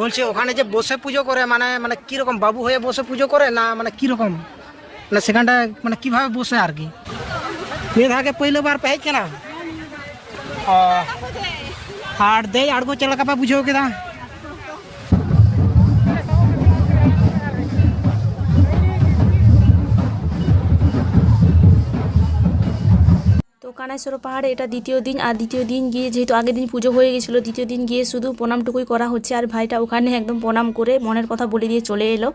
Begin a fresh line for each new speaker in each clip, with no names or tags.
বলছি, ওখানে যে বসে পুজো করে মানে মানে কীরকম বাবু হয়ে বসে পুজো করে না মানে কীরকম? মানে সেখানটা মানে কীভাবে বসে আর কি? মেধাকে পহিলবার পেয়েছে না আর দেয় আড়গো চালাকা বুঝেও
কেদা কানাইশ্বর পাহাড়ে, এটা দ্বিতীয় দিন। আর দ্বিতীয় দিন গিয়ে যেহেতু আগের দিন পুজো হয়ে গেছিল, দ্বিতীয় দিন গিয়ে শুধু প্রণামটুকুই করা হচ্ছে। আর ভাইটা ওখানে একদম প্রণাম করে মনের কথা বলে দিয়ে চলে এলো।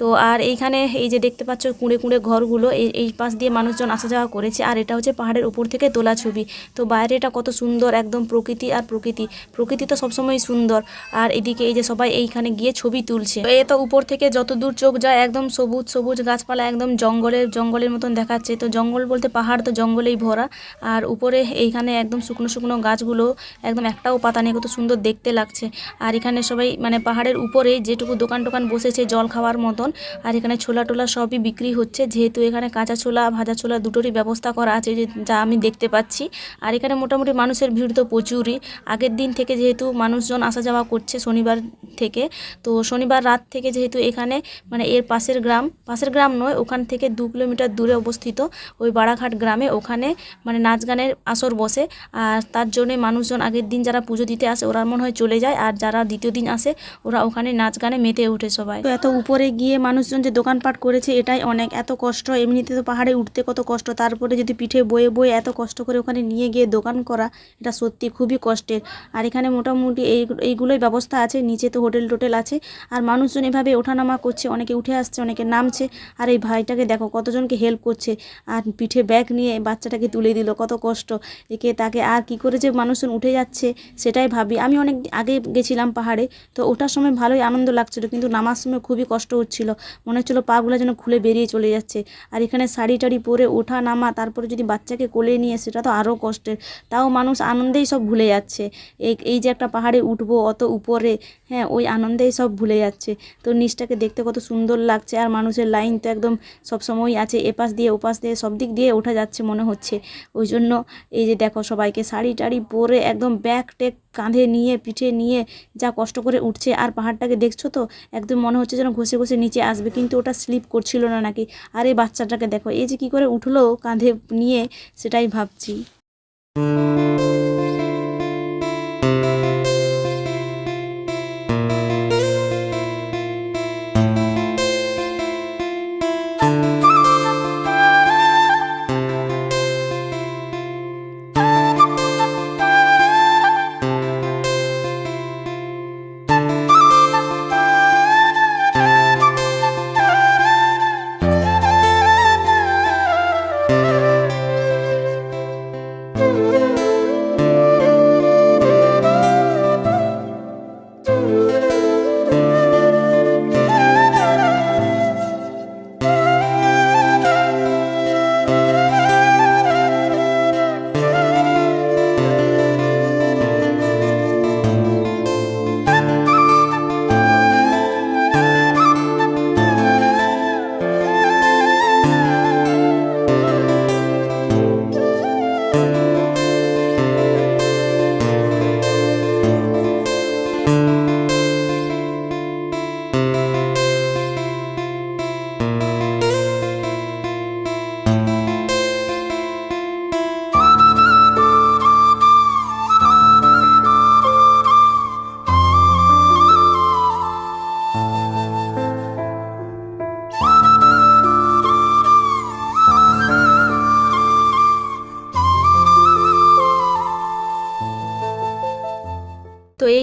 তো আর এইখানে এই যে দেখতে পাচ্ছ কুঁড়ে কুঁড়ে ঘরগুলো, এই এই পাশ দিয়ে মানুষজন আসা যাওয়া করেছে। আর এটা হচ্ছে পাহাড়ের উপর থেকে তোলা ছবি। তো বাইরেটা কত সুন্দর, একদম প্রকৃতি আর প্রকৃতি। প্রকৃতি তো সবসময় সুন্দর। আর এদিকে এই যে সবাই এইখানে গিয়ে ছবি তুলছে। এ তো উপর থেকে যত দূর চোখ যায়, একদম সবুজ সবুজ গাছপালা, একদম জঙ্গলের জঙ্গলের মতন দেখাচ্ছে। তো জঙ্গল বলতে পাহাড় তো জঙ্গলেই ভরা। আর উপরে এইখানে একদম শুকনো শুকনো গাছগুলো, একদম একটাও পাতা নেই, কত সুন্দর দেখতে লাগছে। আর এখানে সবাই মানে পাহাড়ের উপরে যেটুকু দোকান টোকান বসেছে জল খাওয়ার মতন, আর এখানে ছোলা টোলা সবই বিক্রি হচ্ছে। যেহেতু এখানে কাঁচা ছোলা, ভাজা ছোলা দুটোরই ব্যবস্থা করা আছে যে যা আমি দেখতে পাচ্ছি। আর এখানে মোটামুটি মানুষের ভিড় তো প্রচুরই। আগের দিন থেকে যেহেতু মানুষজন আসা যাওয়া করছে শনিবার থেকে, তো শনিবার রাত থেকে যেহেতু এখানে মানে এর পাশের গ্রাম পাশের গ্রাম নয়, ওখান থেকে দু কিলোমিটার দূরে অবস্থিত। ওই বাড়াঘাট গ্রামে ওখানে মানে নাচ গানের আসর বসে, আর তার জন্যে মানুষজন আগের দিন যারা পুজো দিতে আসে ওরা মনে হয় চলে যায়, আর যারা দ্বিতীয় দিন আসে ওরা ওখানে নাচ গানে মেতে ওঠে সবাই। তো এত উপরে গিয়ে মানুষজন যে দোকানপাট করেছে এটাই অনেক, এত কষ্ট, এমনিতে তো পাহাড়ে উঠতে কত কষ্ট তারপরে যদি পিঠে বয়ে বয়ে এত কষ্ট করে ওখানে নিয়ে গিয়ে দোকান করা, এটা সত্যি খুবই কষ্টের। আর এখানে মোটামুটি এই, এইগুলোই ব্যবস্থা আছে, নিচে তো হোটেল টোটেল আছে, আর মানুষজন এভাবে ওঠানামা করছে, অনেকে উঠে আসছে, অনেকে নামছে, আর এই ভাইটাকে দেখো কতজনকে হেল্প করছে, আর পিঠে ব্যাগ নিয়ে বাচ্চাটাকে তুলে দিল, কত কষ্ট একে তাকে আর কি করে যে মানুষজন উঠে যাচ্ছে সেটাই ভাবি। আমি অনেক আগে গেছিলাম পাহাড়ে, তো ওঠার সময় ভালোই আনন্দ লাগছিল কিন্তু নামার সময় খুবই কষ্ট হচ্ছিল। মনে হচ্ছিল পাগুলো যেন খুলে বেরিয়ে চলে যাচ্ছে। আর এখানে শাড়ি টাড়ি পরে ওঠা নামা, তারপরে যদি বাচ্চাকে কোলে নিয়ে সেটা তো আরও কষ্টের। তাও মানুষ আনন্দেই সব ভুলে যাচ্ছে। এই এই যে একটা পাহাড়ে উঠবো অত উপরে হ্যাঁ ওই আনন্দেই সব ভুলে যাচ্ছে। তো নিচটাকে দেখতে কত সুন্দর লাগছে আর মানুষের লাইন তো একদম সব সময় আছে, এপাশ দিয়ে ওপাশ দিয়ে সব দিক দিয়ে ওঠা যাচ্ছে মনে হচ্ছে। ওই জন্য এই যে দেখো সবাইকে শাড়ি টাড়ি পরে একদম ব্যাগ টেক কাঁধে নিয়ে, পিঠে নিয়ে যা কষ্ট করে উঠছে। আর পাহাড়টাকে দেখছ তো? একদম মনে হচ্ছে যেন ঘষে ঘষে নিচে আসবে। কিন্তু ওটা স্লিপ করছিল না নাকি? আর এই বাচ্চাটাকে দেখো, এই যে কী করে উঠল কাঁধে নিয়ে সেটাই ভাবছি।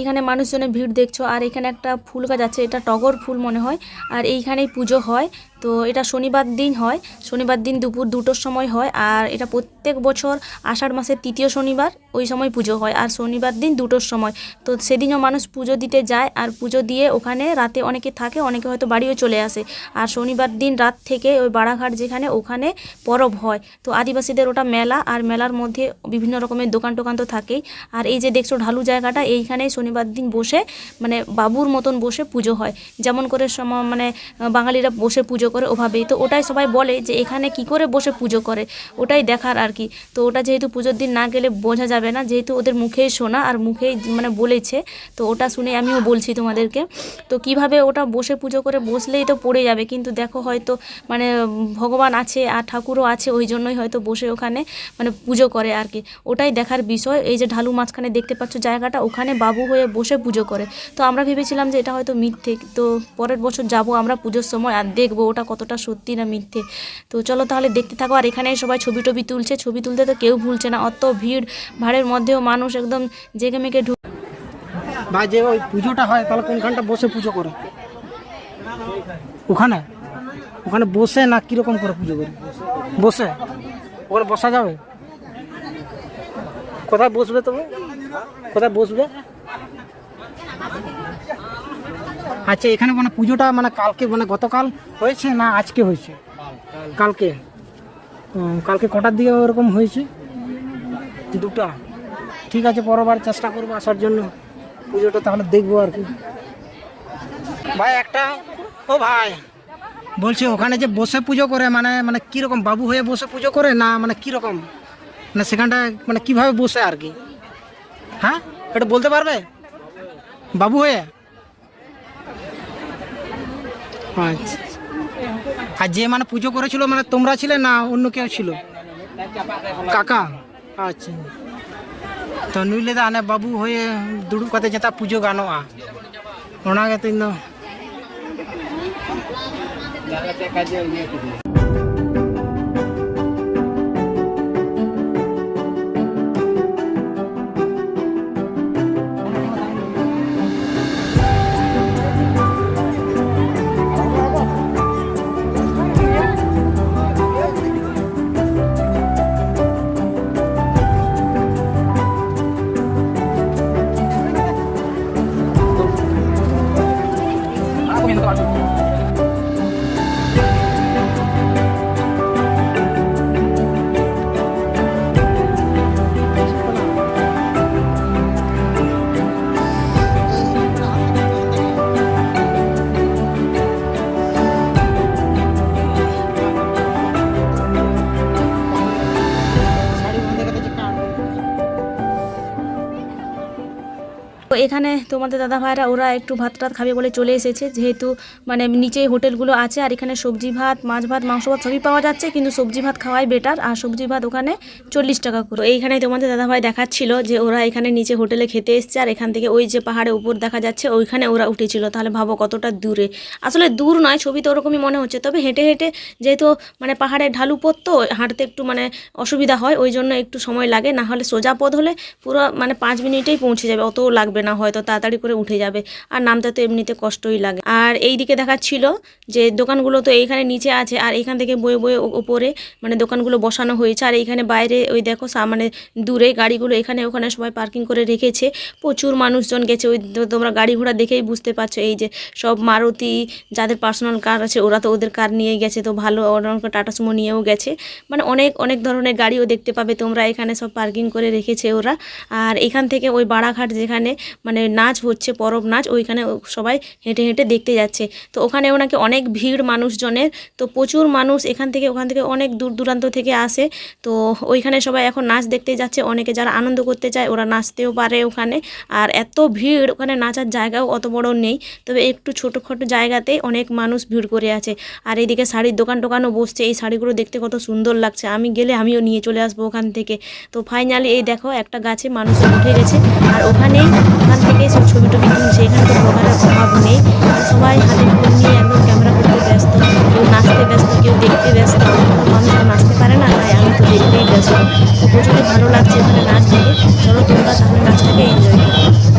তো এইখানে মানুষজনের ভিড় দেখছ, আর এখানে একটা ফুল গাছ আছে, এটা টগর ফুল মনে হয়, আর এইখানেই পুজো হয়। তো এটা শনিবার দিন হয়। শনিবার দিন দুপুর দুটোর সময় হয় আর এটা প্রত্যেক বছর আষাঢ় মাসের তৃতীয় শনিবার ওই সময় পুজো হয় আর শনিবার দিন দুটোর সময়। তো সেদিনও মানুষ পুজো দিতে যায় আর পুজো দিয়ে ওখানে রাতে অনেকে থাকে, অনেকে হয়তো বাড়িও চলে আসে। আর শনিবার দিন রাত থেকে ওই বাড়াঘাট যেখানে ওখানে পরব হয়। তো আদিবাসীদের ওটা মেলা আর মেলার মধ্যে বিভিন্ন রকমের দোকান টোকান তো থাকেই। আর এই যে দেখছ ঢালু জায়গাটা এইখানে শনিবার দিন বসে মানে বাবুর মতন বসে পুজো হয়। যেমন করে মানে বাঙালিরা বসে পুজো পুজো করে ওভাবেই। তো ওটাই সবাই বলে যে এখানে কি করে বসে পুজো করে? ওটাই দেখার আর কি। তো ওটা যেহেতু পুজোর দিন না গেলে বোঝা যাবে না। যেহেতু ওদের মুখেই শোনা আর মুখেই মানে বলেছে, তো ওটা শুনে আমিও বলছি তোমাদেরকে। তো কীভাবে ওটা বসে পুজো করে বসলেই তো পড়ে যাবে। কিন্তু দেখো হয়তো মানে ভগবান আছে আর ঠাকুরও আছে, ওই জন্যই হয়তো বসে ওখানে মানে পুজো করে আর কি। ওটাই দেখার বিষয়। এই যে ঢালু মাঝখানে দেখতে পাচ্ছ জায়গাটা, ওখানে বাবু হয়ে বসে পুজো করে। তো আমরা ভেবেছিলাম যে এটা হয়তো মিথ্যে। তো পরের বছর যাব আমরা পুজোর সময় আর দেখব ওটা কতটা সত্যি না মিথ্যে। তো চলো তাহলে দেখতে থাকো, আর এখানে সবাই ছবি টবি তুলছে। ছবি তুলতে তো কেউ ভুলছে না, অত ভিড়, ভাড়ের মধ্যেও মানুষ একদম জেগে মেগে ঢুক
বা যে ওই পুজোটা হয়, তাহলে কোনখানটা বসে পুজো করে? ওখানে? ওখানে বসে না কীরকম করে পুজো করে? বসে? ওখানে বসা যাবে? কোথায় বসবে তবে? কোথায় বসবে? আচ্ছা এখানে মানে পুজোটা মানে কালকে মানে গতকাল হয়েছে না আজকে হয়েছে? কালকে। কালকে কটার দিকে ওরকম হয়েছে? দুটা। ঠিক আছে, পরবার চেষ্টা করব আসার জন্য। পুজোটা তাহলে দেখব আর কি। ভাই, একটা ও ভাই, বলছি ওখানে যে বসে পুজো করে মানে মানে কীরকম? বাবু হয়ে বসে পুজো করে না মানে কীরকম? মানে সেখানটা মানে কীভাবে বসে আর কি? হ্যাঁ? এটা বলতে পারবে? বাবু হয়ে? আচ্ছা আর যে মানে পুজো করেছিল মানে তোমরা ছিলে না অন্য কেউ ছিল? কাকা? আচ্ছা। তো নুইলে দা আনে বাবু হয়ে দুড়ু কাতে যেতা পুজো গানোয়া ওনাকে
তিন এখানে তোমাদের দাদা ভাইরা ওরা একটু ভাত টাত খাবে বলে চলে এসেছে। যেহেতু মানে নিচে হোটেলগুলো আছে, আর এখানে সবজি ভাত, মাছ ভাত, মাংস ভাত সবই পাওয়া যাচ্ছে, কিন্তু সবজি ভাত খাওয়াই বেটার আর সবজি ভাত ওখানে চল্লিশ টাকা করে। এইখানে তোমাদের দাদা ভাই দেখাচ্ছিল যে ওরা এখানে নিচে হোটেলে খেতে এসছে, আর এখান থেকে ওই যে পাহাড়ে উপর দেখা যাচ্ছে, ওইখানে ওরা উঠেছিল। তাহলে ভাবো কতটা দূরে। আসলে দূর নয়, ছবি তো ওরকমই মনে হচ্ছে। তবে হেঁটে হেঁটে যেহেতু মানে পাহাড়ে ঢালু পথ তো হাঁটতে একটু মানে অসুবিধা হয়, ওই জন্য একটু সময় লাগে। না হলে সোজা পথ হলে পুরো মানে পাঁচ মিনিটেই পৌঁছে যাবে, অতও লাগবে না। হয়তো তাড়াতাড়ি করে উঠে যাবে। আর নামতে তো এমনিতে কষ্টই লাগে। আর এই দিকে দেখাচ্ছিল যে দোকানগুলো তো এইখানে নিচে আছে, আর এখান থেকে বয়ে বয়ে ওপরে মানে দোকানগুলো বসানো হয়েছে। আর এইখানে বাইরে ওই দেখো মানে দূরে গাড়িগুলো এখানে ওখানে সবাই পার্কিং করে রেখেছে। প্রচুর মানুষজন গেছে। ওই তোমরা গাড়ি ঘোড়া দেখেই বুঝতে পারছ। এই যে সব মারুতি যাদের পার্সোনাল কার আছে, ওরা তো ওদের কার নিয়ে গেছে। তো ভালো অনেক টাটা সুমো নিয়েও গেছে। মানে অনেক অনেক ধরনের গাড়িও দেখতে পাবে তোমরা। এখানে সব পার্কিং করে রেখেছে ওরা। আর এখান থেকে ওই বাড়াঘাট যেখানে মানে নাচ হচ্ছে, পরব নাচ, ওইখানে সবাই হেঁটে হেঁটে দেখতে যাচ্ছে। তো ওখানেও নাকি অনেক ভিড় মানুষজনের। তো প্রচুর মানুষ এখান থেকে, ওখান থেকে অনেক দূর দূরান্ত থেকে আসে। তো ওইখানে সবাই এখন নাচ দেখতে যাচ্ছে। অনেকে যারা আনন্দ করতে চায় ওরা নাচতেও পারে ওখানে। আর এত ভিড়, ওখানে নাচার জায়গাও অত বড় নেই। তবে একটু ছোটোখাটো জায়গাতে অনেক মানুষ ভিড় করে আছে। আর এইদিকে শাড়ির দোকান টোকানও বসছে। এই শাড়িগুলো দেখতে কত সুন্দর লাগছে। আমি গেলে আমিও নিয়ে চলে আসব ওখান থেকে। তো ফাইনালি এই দেখো, একটা গাছে মানুষ উঠে গেছে। আর ওখানেই ওখান থেকে সব ছবি টবি তুলছে এখানে তো ব্লগারের অভাব নেই। সবাই হাতে ফোন নিয়ে একদম ক্যামেরা করতে ব্যস্ত। কেউ নাচতে ব্যস্ত, কেউ দেখতে ব্যস্ত। মানুষ তো নাচতে পারে না, তাই আমি তো দেখতেই ব্যস্ত। তো প্রচুরই ভালো লাগছে এখানে নাচ দেখে, চলো তোমরা তাহলে নাচটাকে এনজয় করো।